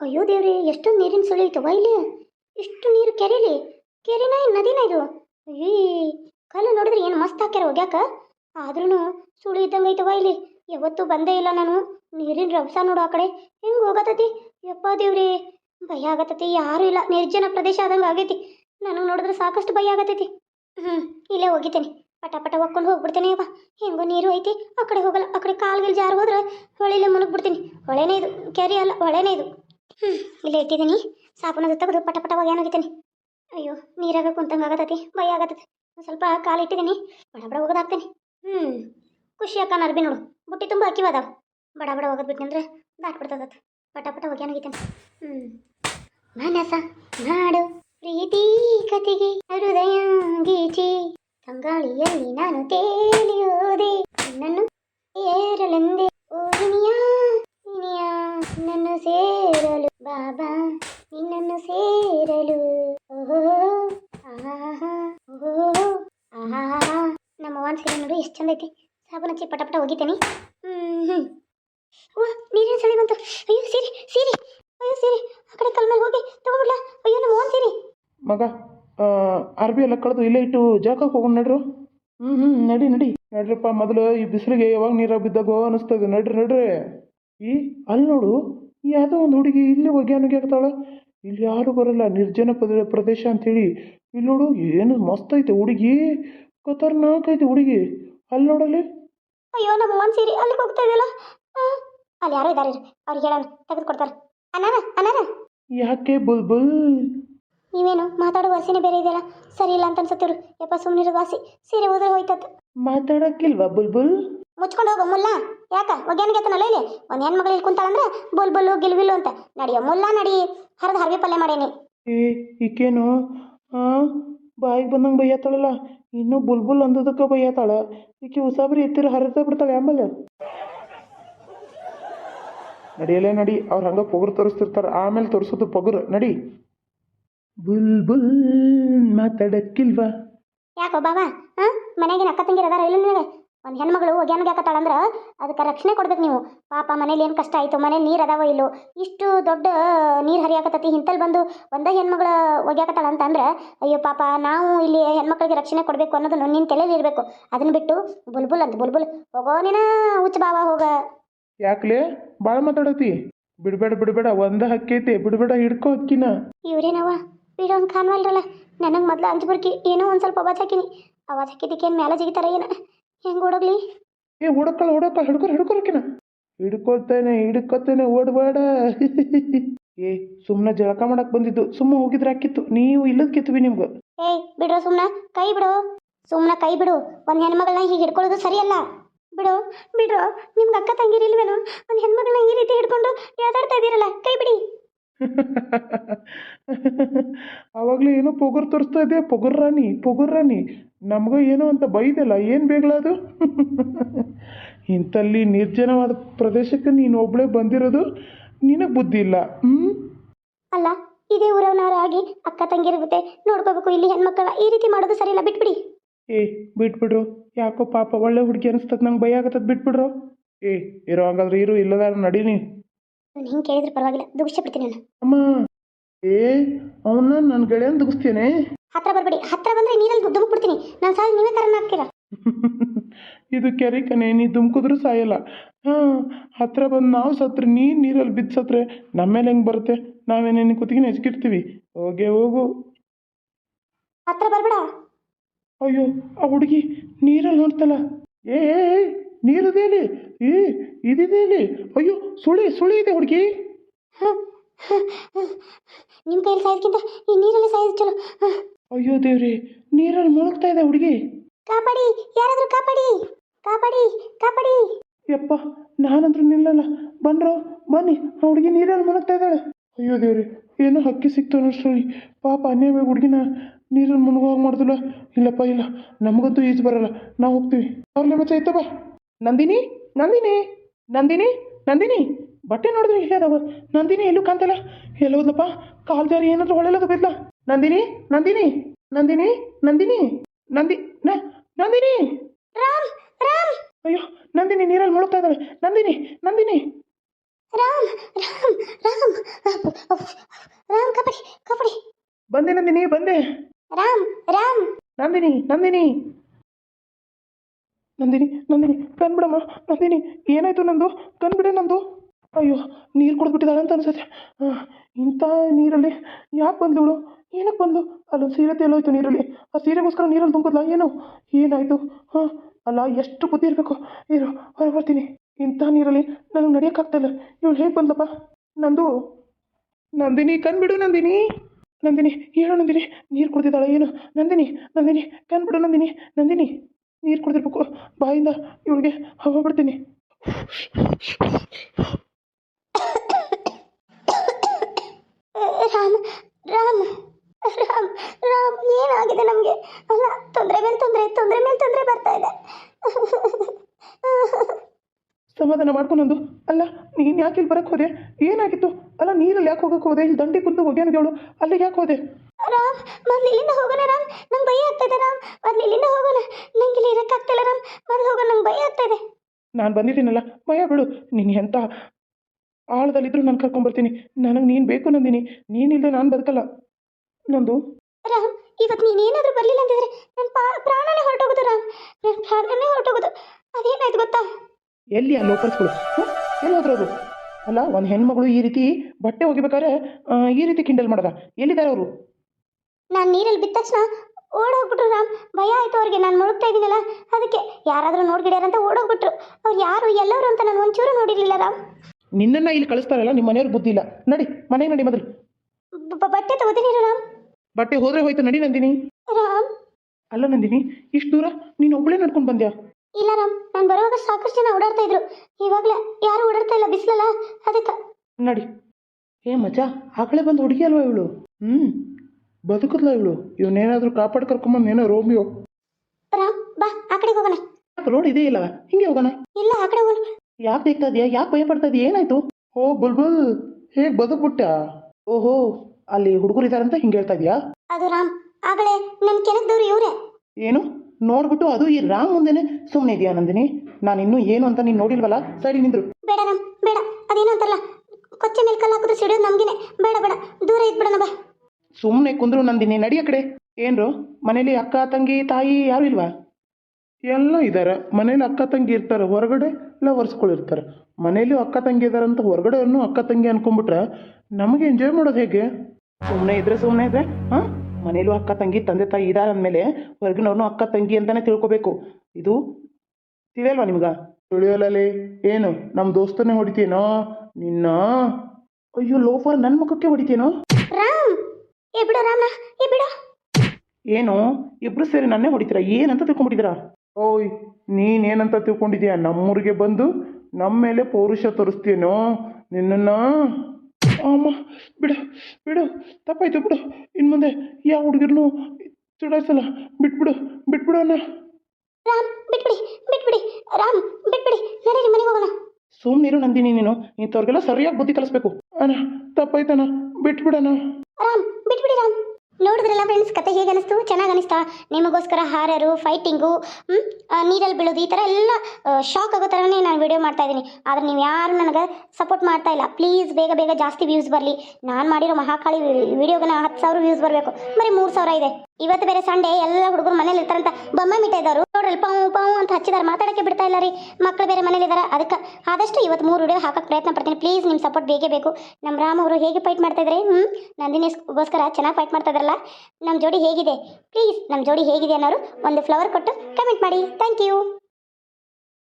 ಅಯ್ಯೋ ದೇವ್ರಿ, ಎಷ್ಟೊಂದು ನೀರಿನ ಸುಳಿ ಐತವ ಇಲ್ಲಿ. ಇಷ್ಟು ನೀರು ಕೆರೆಲಿ. ಕೆರೆನ ಏನ್ ನದಿನ ಇದು? ಅಯ್ಯೋ, ಕಲ್ಲು ನೋಡಿದ್ರೆ ಏನು ಮಸ್ತ್ ಹಾಕ್ಯಾರ ಹೋಗ್ಯಾಕ? ಆದ್ರೂ ಸುಳಿ ಇದ್ದಂಗೆ ಐತವ ಇಲ್ಲಿ. ಯಾವತ್ತೂ ಬಂದೇ ಇಲ್ಲ ನಾನು. ನೀರಿನ ರಭಸ ನೋಡು ಆ ಕಡೆ. ಹೆಂಗೆ ಹೋಗತತಿ? ಯಪ್ಪ ದೇವ್ರಿ, ಭಯ ಆಗತತಿ. ಯಾರೂ ಇಲ್ಲ. ನಿರ್ಜನ ಪ್ರದೇಶ ಆದಂಗೆ ಆಗೈತಿ. ನನಗೆ ನೋಡಿದ್ರೆ ಸಾಕಷ್ಟು ಭಯ ಆಗತೈತಿ. ಹ್ಞೂ ಇಲ್ಲೇ ಹೋಗಿತೇನೆ ಪಟ ಪಟ ಒಕ್ಕೊಂಡು ಹೋಗ್ಬಿಡ್ತೇನೆ ಅವ ಹೆಂಗೋ ನೀರು ಐತಿ. ಆ ಕಡೆ ಹೋಗಲ್ಲ. ಆ ಕಡೆ ಕಾಲ್ಗಿಲ್ ಜಾರು ಹೋದ್ರೆ ಹೊಳೆಲೆ ಮುಳುಗ್ಬಿಡ್ತೀನಿ. ಹೊಳೆನೇ ಇದು. ಕೆರೆ ಅಲ್ಲ, ಹೊಳೆನೇ ಇದು. ಹ್ಞೂ ಇಲ್ಲೇ ಇಟ್ಟಿದ್ದೀನಿ. ಸಾಬೂನದ ತೆಗೆದು ಪಟ ಪಟ ಒಗ್ಯಾನೋಗಿದ್ದೀನಿ ಅಯ್ಯೋ, ನೀರಾಗ ಕುಂತಂಗೆ ಆಗತೈತಿ, ಭಯ ಆಗತೈತಿ. ಸ್ವಲ್ಪ ಕಾಲು ಇಟ್ಟಿದ್ದೀನಿ. ಬಡ ಬಡ ಹೋಗೋದಾಗ್ತೀನಿ ಹ್ಞೂ ಖುಷಿ ಅಕ್ಕ ಅರ್ಬಿ ನೋಡು. ಬುಟ್ಟಿ ತುಂಬ ಅಕ್ಕಿ ಅದಾವ. ಬಡ ಬಡ ಹೋಗೋದು ಅಂದ್ರೆ ದಾಟ್ ಪಟ ಪಟ ಪಟ ಒಗ್ಯಾನೋಗಿದ್ದೇನೆ ಹ್ಞೂ ಮನಸ ನಾಡು ಪ್ರೀತಿ ಕತೆಗೆ ಹೃದಯ ಗೀಚಿ ತಂಗಾಳಿಯಲ್ಲಿ ನಾನು ತೇಲಿಯೋದೆ. ನನ್ನನ್ನು ಏರಲೆಂದೆ, ಓ ನನ್ನನ್ನು ಸೇರಲು ಬಾಬಾ, ನಿನ್ನನ್ನು ಸೇರಲು. ಓಹೋ, ಆಹಾ ಓಹೋ, ಆಹಾ ನಮ್ಮ ಅವ್ವನ ಸೀರೆ ನೋಡು, ಎಷ್ಟು ಚಂದ ಐತಿ. ಸಾಬೂನ್ ಹಚ್ಚಿ ಪಟ ಪಟ ಒಗಿತೇನೆ. ಹ್ಮ್ ಓ ನೀರಿನ ಚಳಿ ಬಂತು. ಅಯ್ಯೋ, ಸೀರೆ ಸೀರೆ. ಅಯ್ಯೋ, ಸೀರೆ. ಆ ಕಡೆ ಕಲ್ ಮೇಲೆ ಹೋಗಿ ಅಯ್ಯೋ, ನಮ್ಮ ಸೀರಿ ಸೀರೆ. ಮಗ ಅರ್ಬಿ ಎಲ್ಲ ಕಳೆದು ಇಲ್ಲೇ ಇಟ್ಟು ಜಾಕಕ್ಕೆ ಹೋಗೋಣ ನಡ್ರು. ಹ್ಞೂ ಹ್ಞೂ ನಡಿ ನಡಿ. ನಡ್ರಪ್ಪ, ಮೊದಲು ಈ ಬಿಸಿಲಿಗೆ ಯಾವಾಗ ನೀರಾಗ ಬಿದ್ದಾಗೋ ಅನಿಸ್ತದೆ. ನಡ್ರಿ ನಡ್ರಿ. ಈ, ಅಲ್ಲಿ ನೋಡು ಯಾವುದೋ ಒಂದು ಹುಡುಗಿ ಇಲ್ಲಿ ಒಗ್ಯಾನುಗಿ ಆಗ್ತಾಳೆ? ಇಲ್ಲಿ ಯಾರು ಬರಲ್ಲ ನಿರ್ಜನ ಪದ ಪ್ರದೇಶ ಅಂತೇಳಿ. ಇಲ್ಲಿ ನೋಡು ಏನು ಮಸ್ತ್ ಐತೆ ಹುಡುಗಿ. ಖತರ್ನಾಕ್ ಐತೆ ಹುಡುಗಿ. ಅಲ್ಲಿ ನೋಡಲ್ಲಿ? ಅಯ್ಯೋ ನಮ್ಮ ಅವ್ವನ ಸೀರೆ ಅಲ್ಲಿಗೆ ಹೋಗ್ತಾ ಇದೆಯಲ್ಲ? ಆ, ಅಲ್ಲಿ ಯಾರೋ ಇದ್ದಾರೆ ಅವ್ರಿಗೆ ಹೇಳೋಣ ತೆಗೆದು ಕೊಡ್ತಾರೆ. ಅನಾನ ಅನ್ನಾರ ಯಾಕೆ ಬುಲ್ಬುಲ್? ನೀವೇನು ಮಾತಾಡೋ ವಾಸಿನೇ ಬೇರೆ ಇದೆಯಲ್ಲ? ಸರಿ ಇಲ್ಲ ಅಂತ ಅನ್ಸತ್ತಿರು ಯಪ್ಪ ಸುಮ್ಮನಿರೋ ವಾಸಿ. ಸೀರೆ ಹೋದ್ರೆ ಹೋಯ್ತದ ಮಾತಾಡಕ್ಕಿಲ್ವಾ ಬುಲ್ಬುಲ್? ಮುಚ್ಕೊಂಡು ಹೋಗೋ ಮುಲ್ಲ. ಯಾಕ? ಒಗ್ಯಾನಿಗೆತನಲ್ಲ ಇಲ್ಲಿ. ಒಂದು ಹೆಣ್ಮಗಳು ಇಲ್ಲಿ ಕುಂತಾಳಂದ್ರೆ ಬುಲ್ ಬುಲ್ಲು ಗಿಲ್ವಿಲ್ಲು ಅಂತ. ನಡಿಯೋ ಮುಲ್ಲ ನಡಿ ಹರಿದು ಹರವಿ ಪಲ್ಯ ಮಾಡೇನಿ. ಏ ಈಕೇನು? ಬಾಯಿಗೆ ಬಂದಂಗೆ ಬೈಯತ್ತಾಳಲ್ಲ ಇನ್ನೂ ಬುಲ್ಬುಲ್ ಅಂದದಕ್ಕೆ ಬೈಯತ್ತಾಳ ಈಕೆ ಉಸಾಬ್ರಿ ಎತ್ತಿರ ಹರಿದ ಬಿಡ್ತಾಳೆ ಆಮೇಲೆ. ನಡಿಯಲೇ ನಡಿ ಅವ್ರು ಹಂಗೆ ಪೊಗರು ತೋರಿಸ್ತಿರ್ತಾರೆ. ಆಮೇಲೆ ತೋರಿಸೋದು ಪೊಗರು. ನಡಿ. ಬುಲ್ ಮಾತಾಡಕ್ಕಿಲ್ವಾ? ಯಾಕೋ ಬಾಬಾ ಹಾಂ ಮನೆಗೆ ಅಕ್ಕ ತಂಗಿರ ಅದಾರ ಇಲ್ಲ ನಿನಗೆ ಒಂದು ಹೆಣ್ಮಗಳು ಒಗ್ಯಾನಿಗೆ ಹಾಕತ್ತಾಳಂದ್ರೆ ಅದಕ್ಕೆ ರಕ್ಷಣೆ ಕೊಡ್ಬೇಕು ನೀವು. ಪಾಪ ಮನೇಲಿ ಏನು ಕಷ್ಟ ಆಯಿತು ಮನೇಲಿ ನೀರು ಅದಾವ ಇಲ್ಲೋ ಇಷ್ಟು ದೊಡ್ಡ ನೀರು ಹರಿಯಾಕತ್ತತಿ ಇಂತಲ್ಲಿ ಬಂದು ಒಂದೇ ಹೆಣ್ಮಗಳು ಒಗ್ಯಾಕತ್ತಾಳ ಅಂತಂದ್ರೆ ಅಯ್ಯೋ ಪಾಪ ನಾವು ಇಲ್ಲಿ ಹೆಣ್ಮಕ್ಳಿಗೆ ರಕ್ಷಣೆ ಕೊಡಬೇಕು ಅನ್ನೋದನ್ನು ನಿನ್ನ ತಲೆಯಲ್ಲಿ ಇರಬೇಕು. ಅದನ್ನ ಬಿಟ್ಟು ಬುಲ್ಬುಲ್ ಅಂತ ಬುಲ್ಬುಲ್ ಹೋಗೋ ನೀನ ಹುಚ್ಚ ಬಾವ ಹೋಗ. ಯಾಕ್ಲೆ? ಬಾಳ ಮಾತಾಡತಿ. ಬಿಡ್ಬೇಡ ಬಿಡ್ಬೇಡ ಒಂದ ಹಕ್ಕೈತಿ ಬಿಡ್ಬೇಡ ಹಿಡ್ಕೋ ಹಕ್ಕಿನ. ಇವ್ರೇನವ ಬಿಡೋನ್ ಕಾಣವಲ್ರಲ್ಲ ನನಗೆ ಮೊದ್ಲು ಅಂಜು ಏನೋ ಒಂದು ಸ್ವಲ್ಪ ಅವಾಜ್ ಹಾಕಿನಿ. ಅವಾಜ್ ಹಾಕಿದ್ದಕ್ಕೆ ಏನು ಮೇಲೆ ಜಿಗಿತಾರ ಏನ? ಹೆಂಗೆ ಓಡೋಗ್ಲಿ ಏ ಹುಡಕಲ್ಲ ಹುಡಕ ಹಿಡ್ಕೊರ್ ಹಿಡ್ಕೊರಕಿನ ಹಿಡ್ಕೊಳ್ತೇನೆ ಹಿಡ್ಕೊತೇನೆ ಓಡ್ಬೇಡ. ಏ ಸುಮ್ಮನೆ ಜಳಕ ಮಾಡಕ್ ಬಂದಿದ್ದು. ಸುಮ್ಮ ಹೋಗಿದ್ರೆ ಹಾಕಿತ್ತು. ನೀವು ಇಲ್ಲದ್ಕಿತ್ವಿ ನಿಮ್ಗೆ. ಏಯ್ ಬಿಡ್ರ ಸುಮ್ನ. ಕೈ ಬಿಡು. ಸುಮ್ನ ಕೈ ಬಿಡು. ಒಂದ್ ಹೆಣ್ಮಗಳನ್ನ ಹೀಗೆ ಹಿಡ್ಕೊಳ್ಳೋದು ಸರಿಯಲ್ಲ. ಬಿಡು. ಬಿಡ್ರ ನಿಮ್ಗೆ ಅಕ್ಕ ತಂಗಿರಿಲ್ವೇನೋ? ಒಂದು ಹೆಣ್ಮಗಳನ್ನ ಈ ರೀತಿ ಹಿಡ್ಕೊಂಡು ಎಳ್ದಾಡ್ತಾ ಇದ್ದೀರಲ್ಲ ಕೈ ಬಿಡಿ. ಅವಾಗಲೇ ಏನೋ ಪೊಗರ್ ತೋರಿಸ್ತಾ ಇದೆ ಪೊಗರ್ ರಾಣಿ ಪೊಗರ್ ರಾಣಿ. ನಮಗೂ ಏನೋ ಅಂತ ಬೈದಲ್ಲ ಏನು ಬೇಗಲ ಅದು? ಇಂಥಲ್ಲಿ ನಿರ್ಜನವಾದ ಪ್ರದೇಶಕ್ಕೆ ನೀನು ಒಬ್ಬಳೇ ಬಂದಿರೋದು ನಿನಗೆ ಬುದ್ಧಿ ಇಲ್ಲ ಹ್ಞೂ ಅಲ್ಲ ಇದೇ ಊರವನವರಾಗಿ ಅಕ್ಕ ತಂಗಿರುತ್ತೆ ನೋಡ್ಕೋಬೇಕು ಇಲ್ಲಿ ಹೆಣ್ಮಕ್ಕಳ ಈ ರೀತಿ ಮಾಡೋದು ಸರಿಯಲ್ಲ ಬಿಟ್ಬಿಡಿ. ಏ ಬಿಟ್ಬಿಡ್ರು. ಯಾಕೋ ಪಾಪ ಒಳ್ಳೆ ಹುಡುಗಿ ಅನಿಸ್ತದ ನಂಗೆ ಭಯ ಆಗತ್ತದ ಬಿಟ್ಬಿಡ್ರು. ಏ ಇರೋ ಹಂಗಾದ್ರೆ ಇರು ಇಲ್ಲದಾರ ನಡೀನಿ ನಾನು ಹಿಂಗೆ ಕೇಳಿದ್ರೆ ಪರವಾಗಿಲ್ಲ. ದುಗಿಸ್ತಾ ಬಿಡ್ತೀನಿ ನಾನು ಅಮ್ಮ ಏ ಅವನ್ನ ನನ್ನ ಗೆಳೆಯನ್ ದುಗಿಸ್ತೇನೆ. ಹತ್ರ ಬರ್ಬೇಡಿ. ಹತ್ರ ಬಂದ್ರೆ ನೀರಲ್ಲಿ ದುಮ್ಬಿಡ್ತೀನಿ ನಾನು ಸಾಯಿ ನೀವೇ ಕಾರಣ ಹಾಕ್ತೀರಾ ಇದು ಕೆರೆ ಕನೆ ನೀ ದುಮ್ಕಿದ್ರು ಸಾಯಲ್ಲ. ಹಾಂ ಹತ್ರ ಬಂದು ನಾವು ಸತ್ರೆ ನೀ ನೀರಲ್ಲಿ ಬಿದ್ದು ಸತ್ರೆ ನಮ್ಮ ಮೇಲೆ ಹೆಂಗೆ ಬರುತ್ತೆ? ನಾವೇನೇನು ಕುತ್ತಿಗೆ ನೆಚ್ಕಿರ್ತೀವಿ ಹೋಗೆ ಹೋಗು. ಹತ್ರ ಬರ್ಬೇಡ. ಅಯ್ಯೋ ಆ ಹುಡುಗಿ ನೀರಲ್ಲಿ ನೋಡ್ತಲ್ಲ. ಏ ಏ, ಏ, ನೀರಿದೆಯಲ್ಲಿ ಏ ಇದಿದೆ ಇಲ್ಲಿ. ಅಯ್ಯೋ ಸುಳಿ ಸುಳಿ ಇದೆ ಹುಡುಗಿ. ನಿಮ್ಮ ಕೈಯಲ್ಲಿ ಸಾಯೋದಕ್ಕಿಂತ ಈ ನೀರಲ್ಲಿ ಸಾಯೋದು ಚಲೋ. ಅಯ್ಯೋ ದೇವ್ರಿ ನೀರಲ್ಲಿ ಮುಳುಗ್ತಾ ಇದೆ ಹುಡುಗಿ. ಕಾಪಾಡಿ ಯಾರಾದ್ರೂ ಕಾಪಾಡಿ. ಕಾಪಾಡಿ ಕಾಪಾಡಿ. ಯಪ್ಪ ನಾನಂದ್ರೂ ನಿಲ್ಲಲ್ಲ. ಬನ್ರೋ ಬನ್ನಿ. ಆ ಹುಡುಗಿ ನೀರಲ್ಲಿ ಮುಳುಗ್ತಾ ಇದ್ದಾಳೆ. ಅಯ್ಯೋ ದೇವ್ರಿ ಏನೋ ಹಕ್ಕಿ ಸಿಕ್ತು ಅನ್ನೋಷ್ಟರಲ್ಲಿ ಪಾಪ ಅನ್ಯಾಯ ಹುಡುಗಿನ ನೀರಲ್ಲಿ ಮುಳುಗುವಾಗ ಮಾಡಿದಿಲ್ಲ. ಇಲ್ಲಪ್ಪ ಇಲ್ಲ. ನಮಗಂತೂ ಈಜು ಬರಲ್ಲ. ನಾವು ಹೋಗ್ತೀವಿ. ಅವ್ರಲ್ಲೇ ಮಚ್ಚ ಐತಪ್ಪ ಬಾ. ನಂದಿನಿ? ನಂದಿನಿ ನಂದಿನಿ ನಂದಿನಿ ಬಟ್ಟೆ ನೋಡಿದ್ರೆ ಇಲ್ಲೇ ಅದಾವ? ನಂದಿನಿ ಎಲ್ಲೂ ಕಾಣ್ತಿಲ್ಲ. ಎಲ್ಲೋದ್ಲಪ್ಪ ಕಾಲ್ ಜಾರಿ ಏನಾದ್ರು ಹೊಳೆಲ್ಲದ ಬಿದ್ಲ. ನಂದಿನಿ ನಂದಿನಿ ನಂದಿನಿ ನಂದಿನಿ ನಂದಿ ನಂದಿನಿ! ರಾಮ್ ರಾಮ್! ಅಯ್ಯೋ ನಂದಿನಿ ನೀರಲ್ಲಿ ಮುಳುಗ್ತಾ ಇದ್ದಾಳೆ. ನಂದಿನಿ ನಂದಿನಿ! ರಾಮ್ ರಾಮ್ ರಾಮ್! ರಾಮ್ ಕಪಡಿ ಕಪಡಿ! ಬಂದೆ ನಂದಿನಿ ಬಂದೆ! ರಾಮ್ ರಾಮ್! ನಂದಿನಿ ನಂದಿನಿ! ನಂದಿನಿ ನಂದಿನಿ ಕಣ್ಬಿಡಮ್ಮ ನಂದಿನಿ, ಏನಾಯ್ತು ನಂದು? ಕಣ್ಬಿಡೆ ನಂದು. ಅಯ್ಯೋ, ನೀರು ಕುಡಿದ್ಬಿಟ್ಟಿದ್ದಾಳೆ ಅಂತ ಅನ್ಸುತ್ತೆ. ಇಂಥ ನೀರಲ್ಲಿ ಯಾಕೆ ಬಂದಳು ಏನಕ್ಕೆ ಬಂದು ಅಲ್ಲೊಂದು ಸೀರೆ ತೇಲೋಯ್ತು ನೀರಲ್ಲಿ. ಆ ಸೀರೆಗೋಸ್ಕರ ನೀರಲ್ಲಿ ತುಂಬಿದ್ಲಾ ಏನು? ಏನಾಯಿತು? ಹಾಂ, ಅಲ್ಲ, ಎಷ್ಟು ಬುದ್ಧಿ ಇರಬೇಕು? ಇರು ಹೊರಗೆ ಬರ್ತೀನಿ ಇಂಥ ನೀರಲ್ಲಿ ನನಗೆ ನಡೆಯೋಕ್ಕಾಗ್ತಾಯಿಲ್ಲ ಇವಳು ಹೇಗೆ ಬಂದಪ್ಪ ನಂದು. ನಂದಿನಿ, ಕಣ್ಬಿಡು ನಂದಿನಿ. ನಂದಿನಿ, ಹೇಳು ನಂದಿನಿ, ನೀರು ಕುಡ್ದಿದ್ದಾಳೆ, ಏನು? ನಂದಿನಿ ನಂದಿನಿ, ಕಣ್ಬಿಡು ನಂದಿನಿ ನಂದಿನಿ. ನೀರು ಕುಡಿದಿರ್ಬೇಕು. ಬಾಯಿಂದ ಇವಳಿಗೆ ಹವಾ ಬಿಡ್ತೀನಿ. ರಾಮ್ ರಾಮ್ ರಾಮ್ ರಾಮ್ ಏನಾಗಿದೆ ನಮಗೆ? ಅಲ್ಲ ತೊಂದರೆ ಮೇಲೆ ತೊಂದರೆ ತೊಂದರೆ ಮೇಲೆ ತೊಂದರೆ ಬರ್ತಾ ಇದೆ. ಸಮಾಧಾನ ಮಾಡ್ಕೊಂಡು ಅಲ್ಲ ನೀನು ಯಾಕೆ ಇಲ್ಲಿ ಬರಕ್ಕೆ ಹೋದೆ? ಏನಾಗಿತ್ತು? ಅಲ್ಲ ನೀರಲ್ಲಿ ಯಾಕೆ ಹೋಗಕ್ಕೆ ಹೋದೆ? ಇಲ್ಲಿ ದಂಡಿ ಕುಂತು ಹೋಗ್ಯಾನಗಳು ಅಲ್ಲಿಗೆ ಯಾಕೆ ಹೋದೆ? ರಾಮ್ ಮೊದ್ಲು ಇಲ್ಲಿಂದ ಹೋಗೋಣ ರಾಮ್. ನಂಗೆ ಭಯ ಆಗ್ತದೆ ರಾಮ್. ಮೊದ್ಲು ಇಲ್ಲಿಂದ ಹೋಗೋಣ. ನಂಗೆ ಇಲ್ಲಿ ಇರಕ್ಕಾಗ್ತಿಲ್ಲ ರಾಮ್. ಮೊದ್ಲು ಹೋಗೋಣ ನಂಗೆ ಭಯ ಆಗ್ತದೆ. ನಾನು ಬಂದಿದ್ದೀನಲ್ಲ ಭಯ ಬಿಡು. ನೀನು ಎಂಥ ಆಳದಲ್ಲಿದ್ದರೂ ನಾನು ಕರ್ಕೊಂಬರ್ತೀನಿ. ನನಗೆ ನೀನು ಬೇಕು ನಂದಿನಿ. ನೀನಿಲ್ಲದೆ ನಾನು ಬದುಕಲ್ಲ. ನಂದು. ರಾಮ್ ಇವತ್ತು ನೀನೇನಾದರೂ ಬರಲಿಲ್ಲ ಅಂದಿದ್ರೆ ನನ್ನ ಪಾ ಪ್ರಾಣನೇ ಹೊರಟೋಗೋದು ರಾಮ್. ನನ್ನ ಪ್ರಾಣನೇ ಹೊರಟೋಗೋದು. ಅದೇನಾಯ್ತು ಗೊತ್ತಾ? ಎಲ್ಲಿ ಆ ಒಪ್ಪಿಸ್ಕೊಳು ಎಲ್ಲಾದ್ರೂ ಅವರು ಅಲ್ಲ ಒಂದು ಹೆಣ್ಮಗಳು ಈ ರೀತಿ ಬಟ್ಟೆ ಒಗಿಬೇಕಾದ್ರೆ ಆ, ಈ ರೀತಿ ಕಿಂಡಲ್ ಮಾಡ್ದ. ಎಲ್ಲಿದ್ದಾರೆ ಅವರು? ನಾನು ನೀರಲ್ಲಿ ಬಿದ್ದ ತಕ್ಷಣ ಓಡೋಗ್ಬಿಟ್ರು ರಾಮ್. ಭಯ ಆಯಿತು ಅವ್ರಿಗೆ. ನಾನು ಮುಳುಗ್ತಾ ಇದ್ದೀನಲ್ಲ ಅದಕ್ಕೆ ಯಾರಾದರೂ ನೋಡ್ಗಿಡ್ಯಾರಂತ ಓಡೋಗ್ಬಿಟ್ರು. ಅವ್ರು ಯಾರು ಎಲ್ಲರೂ ಅಂತ ನಾನು ಒಂಚೂರು ನೋಡಿರಲಿಲ್ಲ ರಾಮ್. ನಿನ್ನನ್ನು ಇಲ್ಲಿ ಕಳಿಸ್ತಾರಲ್ಲ ನಿಮ್ಮ ಮನೆಯವ್ರಿಗೆ ಬುದ್ಧಿ ಇಲ್ಲ. ನಡಿ ಮನೆಗೆ ನಡಿ ಮೊದಲು. ಬಟ್ಟೆ ತಗೋತೀನಿ ರಾಮ್. ಬಟ್ಟೆ ಹೋದ್ರೆ ಹೋಯ್ತು ನಡಿ ನಂದಿನಿ. ರಾಮ್. ಅಲ್ಲ ನಂದಿನಿ ಇಷ್ಟು ದೂರ ನೀನು ಒಬ್ಬಳೇ ನಡ್ಕೊಂಡು ಬಂದ್ಯಾ? ಇಲ್ಲ ರಾಮ್ ನಾನು ಬರುವಾಗ ಸಾಕಷ್ಟು ಜನ ಓಡಾಡ್ತಾ ಇದ್ರು. ಇವಾಗಲೇ ಯಾರು ಓಡಾಡ್ತಾ ಇಲ್ಲ ಬಿಸಿಲಲ್ಲ ಅದಕ್ಕೆ. ನಡಿ. ಏ ಮಜಾ ಆಕಳೆ ಬಂದು ಹುಡುಗಿ ಅಲ್ವಾ ಇವಳು? ಹ್ಞೂ ಬದುಕದ್ಲ ಇವಳು? ಇವನೇನಾದ್ರೂ ಕಾಪಾಡ್ ಕರ್ಕೊಂಬಂದ್ ಏನೋ ರೋಮಿಯೋ? ರಾಮ್ ಬಾ ಆ ಕಡೆಗೆ ಹೋಗೋಣ. ರೋಡ್ ಇದೇ ಇಲ್ಲ ಹಿಂಗೆ ಹೋಗೋಣ. ಇಲ್ಲ ಆ ಕಡೆ ಹೋಗೋಣ. ಯಾಕೆ ಬೇಕ್ತಾ ಇದೆಯಾ? ಯಾಕೆ ಭಯ ಪಡ್ತಾ ಇದೆಯಾ? ಏನಾಯ್ತು? ಓ ಬುಲ್ಬುಲ್ ಹೇಗೆ ಬದುಕ್ಬಿಟ್ಟ? ಓಹೋ ಅಲ್ಲಿ ಹುಡುಗರು ಇದಾರಂತ ಹಿಂಗೆ ಹೇಳ್ತಾ ಇದೆಯಾ? ಅದು ರಾಮ್. ಆಗಲೇ ನನ್ನ ಕೆನಕ್ದವ್ರು ಇವರೇ. ಏನು? ನೋಡ್ಬಿಟ್ಟು ಅದು ಈ ರಾಮ್ ಮುಂದೆನೆ ಸುಮ್ಮನೆ ಇದೆಯಾ ನಂದಿನಿ? ನಾನು ಇನ್ನೂ ಏನು ಅಂತ ನೀನ್ ನೋಡಿಲ್ವಲ್ಲ? ಸರಿ ನಿಂದ್ರು. ಬೇಡ ರಾಮ್ ಬೇಡ. ಅದೇನೋ ಅಂತಾರಲ್ಲ ಕೊಚ್ಚೆ ಮೇಲೆ ಕಲ್ಲು ಹಾಕಿದ್ರೆ ಸಿಡಿಯೋದು ನಮಗಿನೇ. ಬೇಡ ಬೇಡ. ದೂರ ಇದ್ಬಿಡೋಣ ಬಾ. ಸುಮ್ಮನೆ ಕುಂದ್ರು ನಂದಿನಿ ನಡಿಯ ಕಡೆ. ಏನ್ರು ಮನೇಲಿ ಅಕ್ಕ ತಂಗಿ ತಾಯಿ ಯಾರು ಇಲ್ವಾ? ಎಲ್ಲ ಇದ್ದಾರೆ ಮನೇಲಿ ಅಕ್ಕ ತಂಗಿ ಇರ್ತಾರೆ. ಹೊರಗಡೆ ಲವರ್ಸ್ಗಳಿರ್ತಾರೆ ಮನೇಲಿ ಅಕ್ಕ ತಂಗಿ ಇದಾರಂತ ಹೊರಗಡೆ ಅಕ್ಕ ತಂಗಿ ಅನ್ಕೊಂಡ್ಬಿಟ್ರೆ ನಮಗೆ ಎಂಜಾಯ್ ಮಾಡೋದು ಹೇಗೆ? ಸುಮ್ಮನೆ ಇದ್ರೆ ಸುಮ್ಮನೆ ಇದ್ರೆ ಹಾಂ? ಮನೇಲೂ ಅಕ್ಕ ತಂಗಿ ತಂದೆ ತಾಯಿ ಇದ್ದಾರೆ ಅಂದಮೇಲೆ ಹೊರಗಿನವ್ರನ್ನೂ ಅಕ್ಕ ತಂಗಿ ಅಂತಾನೆ ತಿಳ್ಕೊಬೇಕು. ಇದು ತಿಳಿಯಲ್ವಾ ನಿಮ್ಗ? ತಿಳಿಯಲ್ಲೇ ಏನು ನಮ್ಮ ದೋಸ್ತನೇ ಹೊಡಿತೀನೋ? ನಿನ್ನ? ಅಯ್ಯೋ ಲೋಫರ್ ನನ್ನ ಮುಖಕ್ಕೆ ಹೊಡಿತೀನೋ? ಏ ಬಿಡು ರಾಮ್ನ ಏ ಬಿಡು. ಏನು? ಇಬ್ರು ಸೇರಿ ನನ್ನೇ ಹೊಡಿತೀರಾ? ಏನಂತ ತಿಳ್ಕೊಂಬಿಟ್ಟಿದ್ದೀರಾ? ಓಯ್ ನೀನೇನಂತ ತಿಳ್ಕೊಂಡಿದ್ಯಾ ನಮ್ಮೂರಿಗೆ ಬಂದು ನಮ್ಮ ಮೇಲೆ ಪೌರುಷ ತೋರಿಸ್ತೀನೋ ನಿನ್ನನ್ನು? ಅಮ್ಮ ಬಿಡು ಬಿಡು. ತಪ್ಪಾಯ್ತು ಬಿಡು. ಇನ್ನು ಮುಂದೆ ಯಾವ ಹುಡುಗಿರ್ನು ಚುಡಾಯಿಸಲ್ಲ ಬಿಟ್ಬಿಡು ಬಿಟ್ಬಿಡು ಅಣ್ಣ. ರಾಮ್ ಬಿಟ್ಬಿಡಿ ಬಿಟ್ಬಿಡಿ. ರಾಮ್ ಬಿಟ್ಬಿಡಿ. ನಡೀರಿ ಮನೆಗೆ ಹೋಗೋಣ. ಸುಮ್ಮನಿರು ನಂದಿನಿ ನೀನು. ಇಂಥವ್ರಿಗೆಲ್ಲ ಸರಿಯಾಗಿ ಬುದ್ಧಿ ಕಲಿಸ್ಬೇಕು. ಅಣ್ಣ ತಪ್ಪಾಯ್ತಣ್ಣ. ಬಿಟ್ಬಿಡಣ್ಣ ರಾಮ್, ಬಿಟ್ಬಿಡಿ ರಾಮ್. ನೋಡಿದ್ರಲ್ಲ ಫ್ರೆಂಡ್ಸ್ ಕತೆ ಹೇಗೆ ಅನಿಸ್ತು? ಚೆನ್ನಾಗಿ ಅನಿಸ್ತಾ? ನಿಮಗೋಸ್ಕರ ಹಾರರು ಫೈಟಿಂಗು ನೀರಲ್ಲಿ ಬೀಳೋದು ಈ ಥರ ಎಲ್ಲ ಶಾಕ್ ಆಗೋ ಥರನೇ ನಾನು ವಿಡಿಯೋ ಮಾಡ್ತಾ ಇದ್ದೀನಿ. ಆದರೆ ನೀವು ಯಾರು ನನಗೆ ಸಪೋರ್ಟ್ ಮಾಡ್ತಾ ಇಲ್ಲ. ಪ್ಲೀಸ್ ಬೇಗ ಬೇಗ ಜಾಸ್ತಿ ವ್ಯೂಸ್ ಬರಲಿ. ನಾನು ಮಾಡಿರೋ ಮಹಾಕಾಳಿ ವಿಡಿಯೋಗೆ ಹತ್ತು ಸಾವಿರ ವ್ಯೂಸ್ ಬರಬೇಕು. ಬರೀ ಮೂರು ಸಾವಿರ ಇದೆ. ಇವತ್ತು ಬೇರೆ ಸಂಡೇ ಎಲ್ಲ ಹುಡುಗರು ಮನೇಲಿ ಇರ್ತಾರಂತ ಬೊಮ್ಮ ಮಿಠಾಯಿ ಇದ್ದವರು ಹಚ್ಚಿದಾರೆ, ಮಾತಾಡೋಕ್ಕೆ ಬಿಡ್ತಾ ಇಲ್ಲ ರೀ. ಮಕ್ಕಳು ಬೇರೆ ಮನೇಲಿ ಇದ್ದಾರೆ ಅದಕ್ಕೆ ಆದಷ್ಟು ಇವತ್ತು ಮೂರು ವಿಡಿಯೋ ಹಾಕಕ್ಕೆ ಪ್ರಯತ್ನ ಪಡ್ತೀನಿ. ಪ್ಲೀಸ್ ನಿಮ್ಮ ಸಪೋರ್ಟ್ ಬೇಕೇ ಬೇಕು. ನಮ್ಮ ರಾಮ್ ಅವರು ಹೇಗೆ ಫೈಟ್ ಮಾಡ್ತಾ ಹ್ಮ್? ಹ್ಞೂ ನಂದಿನಿಗೋಸ್ಕರ ಚೆನ್ನಾಗಿ ಫೈಟ್ ಮಾಡ್ತಾ ಇದ್ರಲ್ಲ ನಮ್ಮ ಜೋಡಿ ಹೇಗಿದೆ? ಪ್ಲೀಸ್ ನಮ್ಮ ಜೋಡಿ ಹೇಗಿದೆ ಅನ್ನೋರು ಒಂದು ಫ್ಲವರ್ ಕೊಟ್ಟು ಕಮೆಂಟ್ ಮಾಡಿ. Thank you